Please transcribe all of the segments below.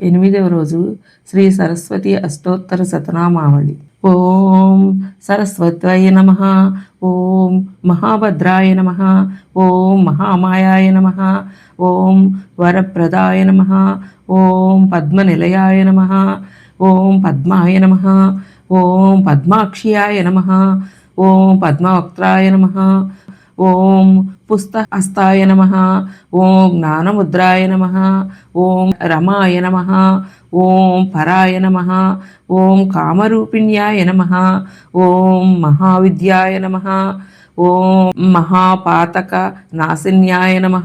ఎనిమిదవ రోజు శ్రీ సరస్వతి అష్టోత్తర శతనామావళి. ఓం సరస్వత్వయ నమ. ఓం మహాభద్రాయ నమ. ఓం మహామాయాయ నమ. ఓం వరప్రదాయ నమ. ఓం పద్మనిలయాయ నమ. ఓం పద్మాయ నమ. ఓం పద్మాక్ష్యాయ నమ. ఓం పద్మవక్త్రాయ నమ. ఓం పుస్తహస్తాయ నమ ఓం జ్ఞానముద్రాయ నమ ఓం రమాయ నమ ఓం పరాయ నమ ఓం కామరూపిణ్యాయ నమ ఓం మహావిద్యాయ నమ ఓం మహాపాతక నాశిన్యాయ నమ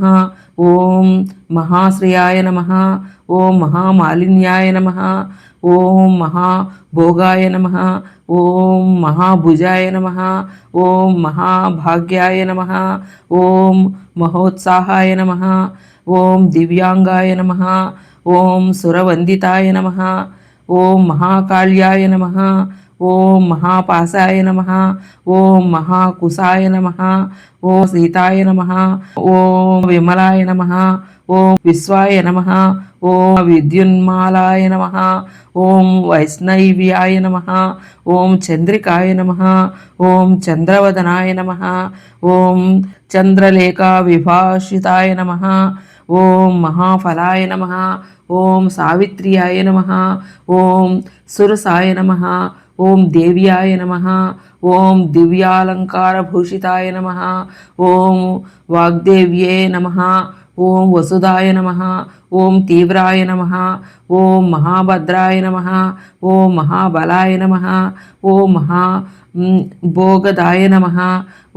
ఓం మహాశ్రియాయ నమ ఓం మహామాలిన్యాయ నమ ఓం మహాభోగాయ నమ ఓం మహాభుజాయ నమ ఓం మహాభాగ్యాయ నమ ఓం మహోత్సాహాయ నమ ఓం దివ్యాంగాయ నమ ఓం సురవందితాయ నమ ఓం మహాకాళ్యాయ నమ ఓం మహాపాసాయ నమ ఓం మహాకుశాయ నమ ఓం సీతాయ నమ ఓం విమలాయ నమ ఓం విశ్వాయ నమ ఓం విద్యున్మాలాయ నమ ఓం వైష్ణవ్యాయ నమ ఓం చంద్రికాయ నమ ఓం చంద్రవదనాయ నమ ఓం చంద్రలేఖా విభాషితాయ నమ ఓం మహాఫలాయ నమ ఓం సావిత్ర్యాయ నమ ఓం సురసాయ నమ ఓం దేవ్యాయ నమ ఓం దివ్యాలంకారభూషితాయ నమ ఓం వాగ్దేవ్యే నమ ఓం వసుదాయ నమ ఓం తీవ్రాయ నమ ఓం మహాభద్రాయ నమ ఓం మహాబలాయ నమ ఓం మహా భోగదాయ నమ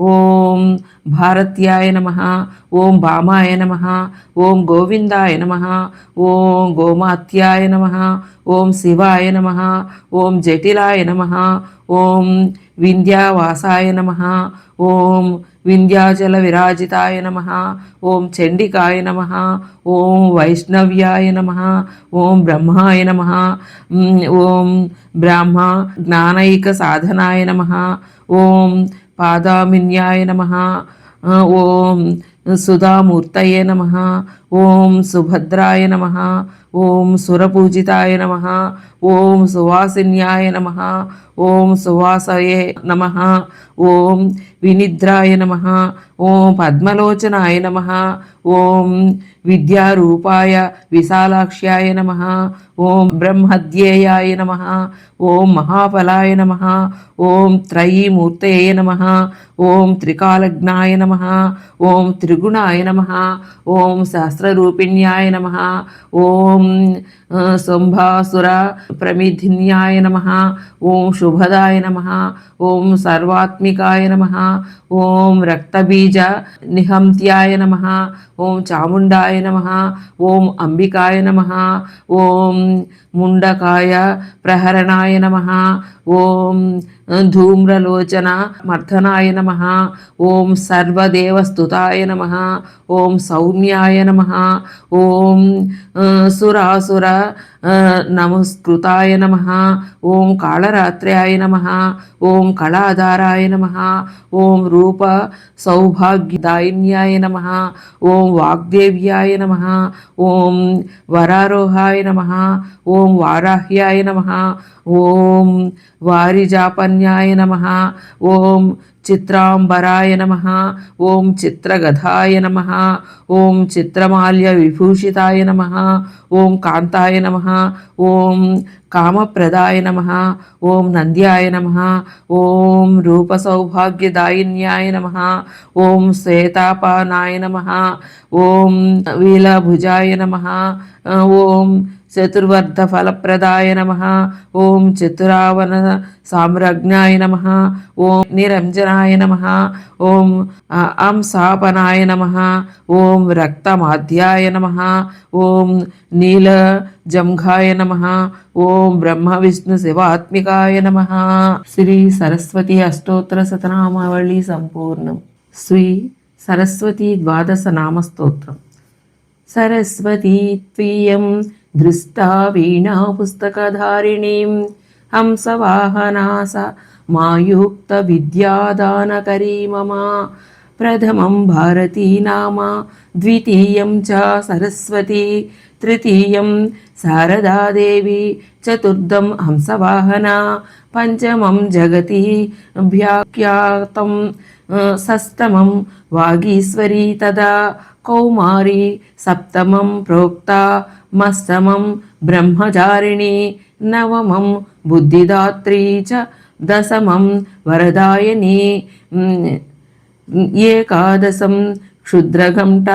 ఓం భారత్యాయ నమ ఓం భామాయ నమ ఓం గోవిందాయ నమ ఓం గోమాత్యాయ నమ ఓం శివాయ నమ ఓం జటిలాయ నమ ఓం వింధ్యావాసాయ నమ ఓం వింధ్యాచల విరాజితాయ నమ. ఓం చండికాయ నమ. ఓం వైష్ణవ్యాయ నమ. ఓం బ్రహ్మాయ నమ. ఓం బ్రహ్మ జ్ఞానైక సాధనాయ నమ. ఓం పాదామిన్యాయ నమ. ఓం సుధామూర్తయే నమ. ఓం సుభద్రాయ నమ ఓం సురపూజితాయ నమ ఓం సువాసిన్యాయ నమ ఓం సువాసయే నమ ఓం వినిద్రాయ నమ ఓం పద్మలోచనాయ నమ ఓం విద్యారూపాయ విశాలాక్ష్యాయ నమ ఓం బ్రహ్మధ్యేయాయ నమ ఓం మహాఫలాయ నమ ఓం త్రయీమూర్తయే నమ ఓం త్రికాలజ్ఞాయ నమ ఓం త్రిగుణాయ నమ ఓం సహస్రరూపిణ్యాయ నమ ఓం శుంభాసుర ప్రమిధిన్యాయ నమ ఓం శుభదాయ నమ ఓం సర్వాత్మికాయ నమ ఓం రక్తబీజ నిహంత్యాయ నమ ఓం చాముండాయ నమ ఓం అంబికాయ నమ ఓం ముండకాయ ప్రహరణాయ నమ ఓం ధూమ్రలోచన మర్దనాయ నమ. ఓం సర్వదేవస్తుతాయ నమ. ఓం సౌమ్యాయ నమ. ఓం సురాసుర నమస్కృతాయ నమ. ఓం కాళరాత్ర్యాయ నమ. ఓం కళాధారాయ నమ. ఓం రూప సౌభాగ్యదాయిన్యాయ నమ. ఓం వాగ్దేవ్యాయ నమ. ఓం వరారోహాయ నమ. ఓం వారాహ్యాయ నమ. ఓం వారిజాపన్యాయ నమ. ఓం చిత్రాంబరాయ నమ. ఓం చిత్రగధాయ నమ. ఓం చిత్రమాల్య విభూషితాయ నమ. ఓం కాంతాయ నమ. ఓం కామప్రదాయ నమ. ఓం నంద్యాయ నమ. ఓం రూపసౌభాగ్యదాయిన్యాయ నమ. ఓం శ్వేతాపానాయ నమ. ఓం వీలభుజాయ నమ. ఓం చతుర్వర్ధ ఫలప్రదాయ నమ ఓం చతురావన సామ్రాజ్ఞాయ నమ ఓం నిరంజనాయ నమ ఓం అంశాపనాయ నమ ఓం రక్తమాధ్యాయ నమ ఓం నీల జంఘాయ నమ ఓం బ్రహ్మ విష్ణు శివాత్మికాయ నమ శ్రీ సరస్వతి అష్టోత్తర శతనామావళి సంపూర్ణం శ్రీ సరస్వతి ద్వాదశ నామస్తోత్రం సరస్వతీ త్వీయం దృష్టా వీణా పుస్తకధారిణీం హంసవాహనాస మాయుక్త విద్యాదానకరీ మమ ప్రథమం భారతీ నామ ద్వితీయం చ సరస్వతి తృతీయం శారదాదేవి చతుర్థం హంసవాహన పంచమం జగతి వ్యాఖ్యాతం ఆ, షష్టమం వాగీశ్వరీ తదా కౌమారి సప్తమం ప్రోక్త మస్తమం బ్రహ్మచారిణి నవమం బుద్ధిదాత్రీ చ దశమం వరదాయని ఏకాదశం క్షుద్రఘంట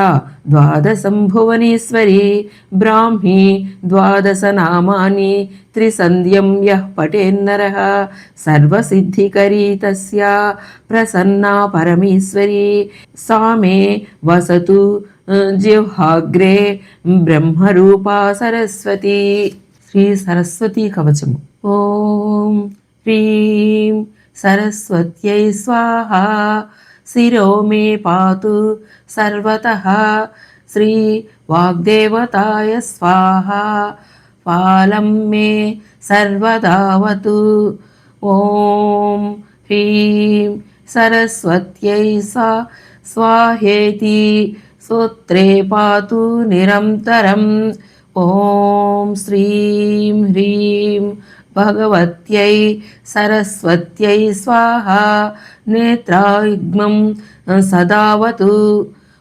ద్వాదశం భువనేశ్వరి బ్రాహ్మీ ద్వాదశనామాని త్రిసంధ్యం యః పటేన్నర సర్వసిద్ధికరీ తస్యా ప్రసన్నా పరమేశ్వరి सा मे వసతు జిహ్వాగ్రే బ్రహ్మరూపా సరస్వతి. శ్రీ సరస్వతీ కవచము. ఓం హ్రీం సరస్వత్యై స్వాహ. శిరో మే పాతు సర్వత శ్రీ వాగ్దేవతాయ స్వాహ పాలం మే సర్వదావతు ఓం హ్రీం సరస్వత్యై సా స్వాహేతి సూత్రే పాతు నిరంతరం ఓం శ్రీం హ్రీం భగవత్యై సరస్వత్యై స్వాహ నేత్రాయుగ్మం సదావతు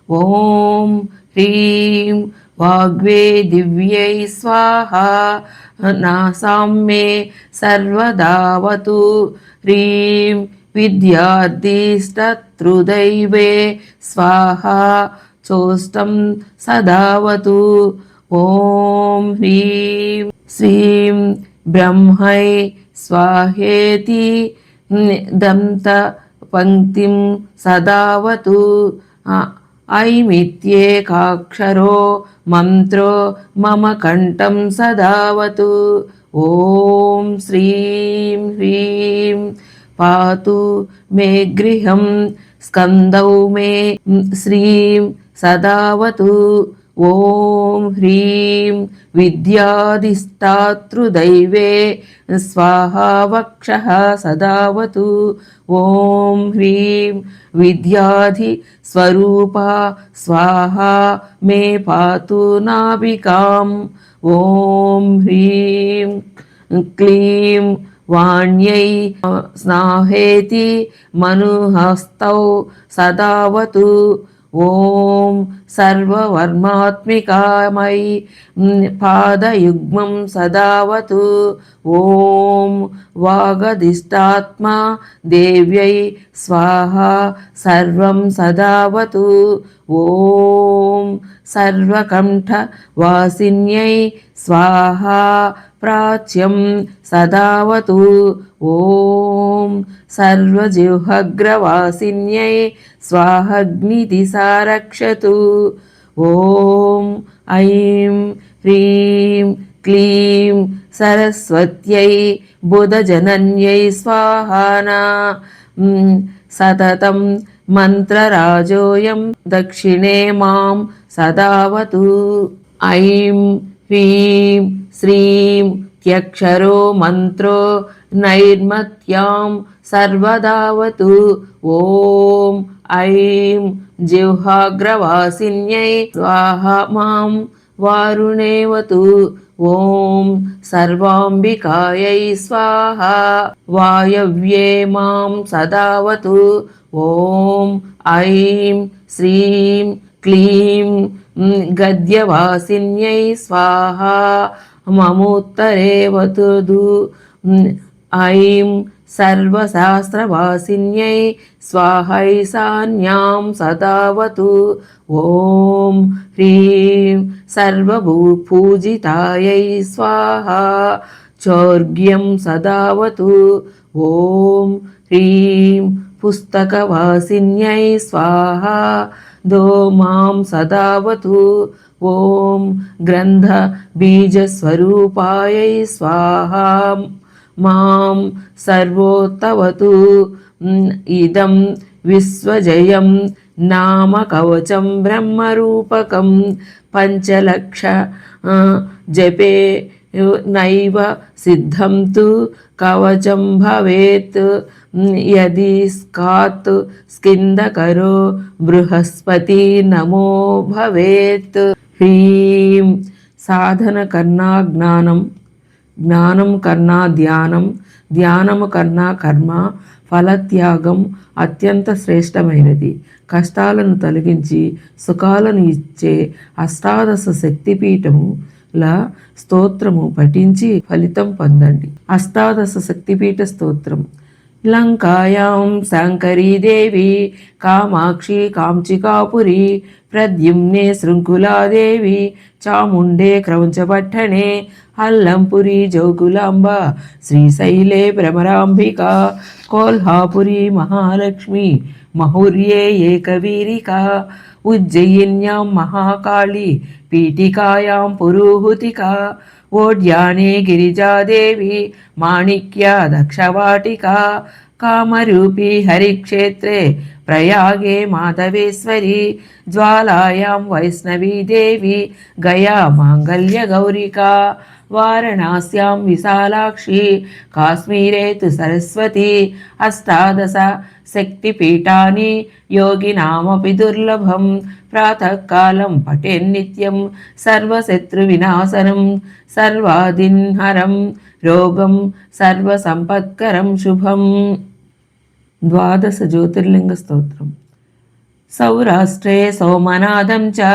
ఓం హ్రీం వాగ్వే దివ్యై స్వాహ నాసాం మే సర్వదావతు హ్రీం విద్యార్థిష్టతృదైవే స్వాహ చోష్టం సదావతు ఓం హ్రీం శ్రీం బ్రహ్మై స్వాహేతి దంత పంక్తిం సదావతు ఐమిత్యేకాక్షరో మంత్రో మమ కంఠం సదావతు ఓం శ్రీం హ్రీం పాతు మే గృహం స్కందౌ మే శ్రీం సదావతు ఓం హ్రీం విద్యాధిష్టాతృదైవే స్వాహావక్ష సదావతు. ఓం హ్రీం విద్యాధి స్వరూపా స్వాహా మే పాతు నాభికాం. ఓం హ్రీం క్లీం వాణ్యై స్నాహేతి మనుహస్తౌ సదావతు. ఓం సర్వవర్మాత్మికామై పాదయుగ్మం సదావతు. ఓం వాగదిష్టాత్మా దేవ్యై స్వాహ సర్వం సదావతు. ఓం సర్వకంఠ వాసిన్యై స్వాహ ప్రాచ్యం సదావతు ఓం సర్వజిహ్వగ్రవాసిన్యై స్వాహగ్నిదిశా రక్షతు ఓం ఐం హ్రీం క్లీం సరస్వత్యై బుధజనన్యై స్వాహానా మ్, సతతం మంత్రరాజోయం దక్షిణే మాం సదావతు. ఐం హ్రీం శ్రీం త్యక్షరో మంత్రో నైర్మత్యాం సర్వదావతు. ఓం ఐం జిహ్వాగ్రవాసిన్యై స్వాహ మాం వారుణేవతు. ఓం సర్వాంబికాయై స్వాహ వాయవ్యే మాం సదావతు. ఓం ఐం శ్రీం క్లీం గద్యవాసిన్యై స్వాహా మముత్తరేవతు మ్, ఐం సర్వశాస్త్రవాసిన్యై స్వాహైశాన్యాం సదావతు. ఓం హ్రీం సర్వభూపూజితాయై స్వాహా చౌర్గ్యం సదావతు. ఓం హ్రీం పుస్తకవాసిన్యై స్వాహా దో మాం సదావతు. ఓం గ్రంథ బీజస్వరూపాయై స్వాహ. మాం సర్వోత్తవతు. మ్, ఇదం విశ్వజయం నామ కవచం బ్రహ్మరూపకం. పంచలక్ష ఆ, జపే నైవ సిద్ధం తు కవచం భవేత్. యది స్కాత్ స్కిందకరో బృహస్పతి నమో భవేత్. హ్రీం సాధన కన్నా జ్ఞానం. జ్ఞానం కన్నా ధ్యానం. ధ్యానము కన్నా కర్మ. ఫలత్యాగం అత్యంత శ్రేష్టమైనది. కష్టాలను తొలగించి సుఖాలను ఇచ్చే అష్టాదశ శక్తిపీఠము. లా స్తోత్రము పఠించి ఫలితం పొందండి. అష్టాదశ శక్తిపీఠ స్తోత్రం లంకాయాం శంకరీదేవి కామాక్షి కాంచికాపురి ప్రద్యుమ్నే శృంఖులాదేవి చాముండే క్రౌంచపట్టణే అల్లంపురి జోగులాంబ శ్రీశైలే భ్రమరాంబిక కోల్హాపురి మహాలక్ష్మి మహుర్యే ఏకవీరిక ఉజ్జయిన్యాం మహాకాళి పీఠికాయాం పురోహుతిక ఓడ్యానే గిరిజాదేవి మాణిక్య దక్షవాటిక కామరూపి హరిక్షేత్రే ప్రయాగే మాధవేశ్వరి జ్వాలాయాం వైష్ణవీదేవి గయా మాంగళ్యగౌరికా వారణాస్యాం విశాలాక్షి కాశ్మీరే తు సరస్వతి అష్టాదశ శక్తిపీఠాని యోగినామపి దుర్లభం ప్రాతకాలం పఠేన్నిత్యం సర్వశత్రువినాశనం సర్వాదిన్హరం రోగం సర్వసంపత్కరం శుభం. ద్వాదశ జ్యోతిర్లింగ స్తోత్రం. సౌరాష్ట్రే సోమనాథం చ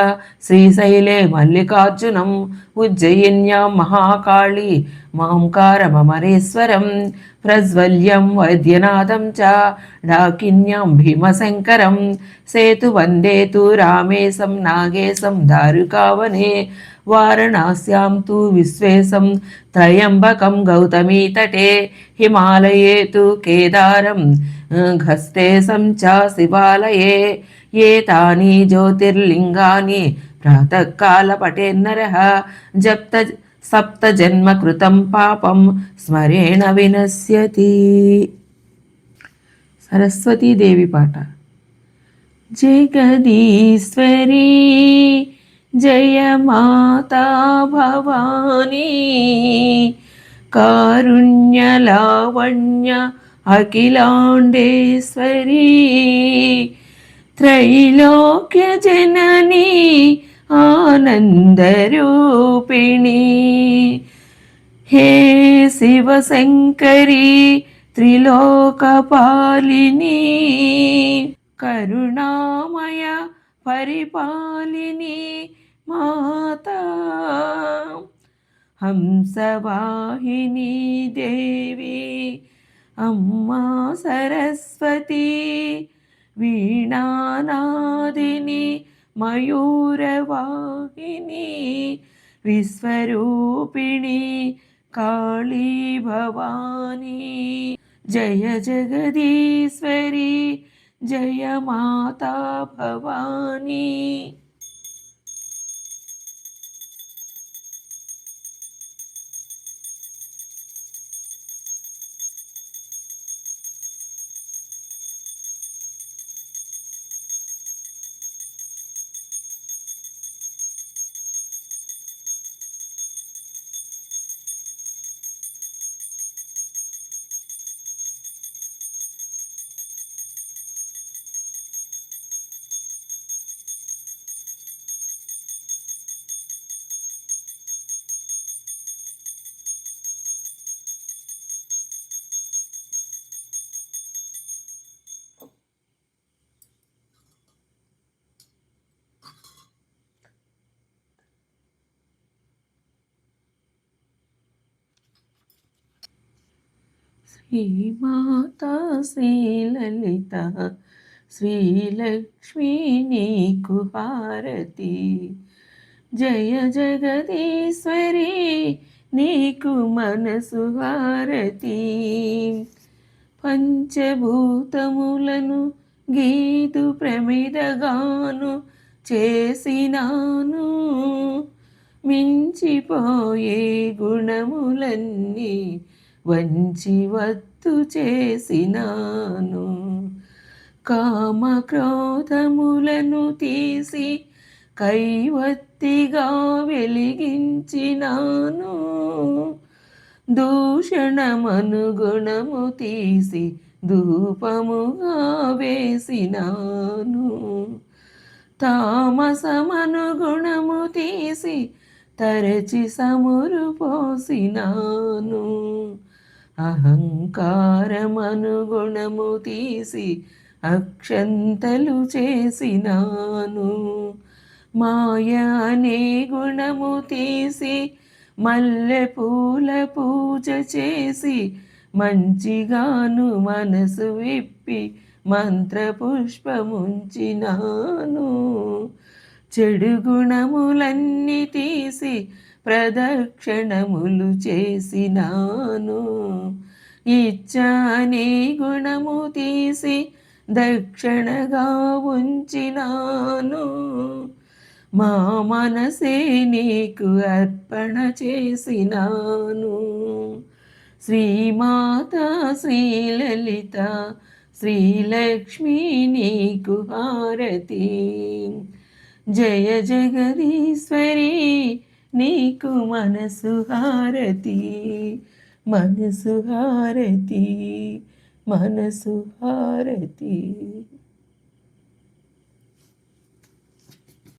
శ్రీశైలే మల్లికార్జునం ఉజ్జయిన్యాం మహాకాళి మాంకారమమరేశ్వరం ప్రజ్వల్యం వైద్యనాథం చ డాకిన్యాం భీమశంకరం సేతు వందే తు రామేశం నాగేశం దారుకావనే వారణాస్యాం తు విశ్వేశం త్రయంబకం గౌతమీతటే హిమాలయే తు కేదారం ఘస్తేశం చ శివాలయే ఏతాని జ్యోతిర్లింగాని ప్రాతకాల పటేన్నరः జప్త సప్త జన్మ కృతం పాపం స్మరేణ వినశ్యతి. సరస్వతీదేవి పాట. జగదీశ్వరీ జయ మాతా భవానీ కారుణ్యలావణ్య అఖిలాండేశ్వరీ. త్రైలోక్య జననీ ఆనందరూపిణి. హే శివశంకరి త్రిలోకపాలిని కరుణామయ పరిపాలిని మాతా. హంసవాహిని దేవి అమ్మా సరస్వతి వీణానాదిని మయూరవాహిని విశ్వరూపిణి కాళీ భవానీ జయ జగదీశ్వరి జయ మాతా భవానీ శ్రీమాత శ్రీలలిత శ్రీలక్ష్మీ నీకు హారతి జయ జగదీశ్వరి నీకు మనసు హారతి. పంచభూతములను గీతు ప్రమిదగాను చేసినాను. మించిపోయే గుణములన్నీ వంచి వత్తు చేసినాను. కామక్రోధములను తీసి కైవత్తిగా వెలిగించినాను. దూషణమనుగుణము తీసి ధూపముగా వేసినాను. తామసమనుగుణము తీసి తరచి సమురు పోసినాను. అహంకారమనుగుణము తీసి అక్షంతలు చేసినాను. మాయ అనే గుణము తీసి మల్లె పూల పూజ చేసి మంచిగాను మనసు విప్పి మంత్రపుష్పముంచినాను. చెడు గుణములన్నీ తీసి ప్రదక్షిణములు చేసినాను. ఇచ్చానే గుణము తీసి దక్షిణగా ఉంచినాను. మా మనసే నీకు అర్పణ చేసినాను. శ్రీమాత శ్రీలలిత శ్రీలక్ష్మి నీకు హారతి. జయ జగదీశ్వరి నీకు మనసు హారతి మనసు హారతి మనసు హారతి.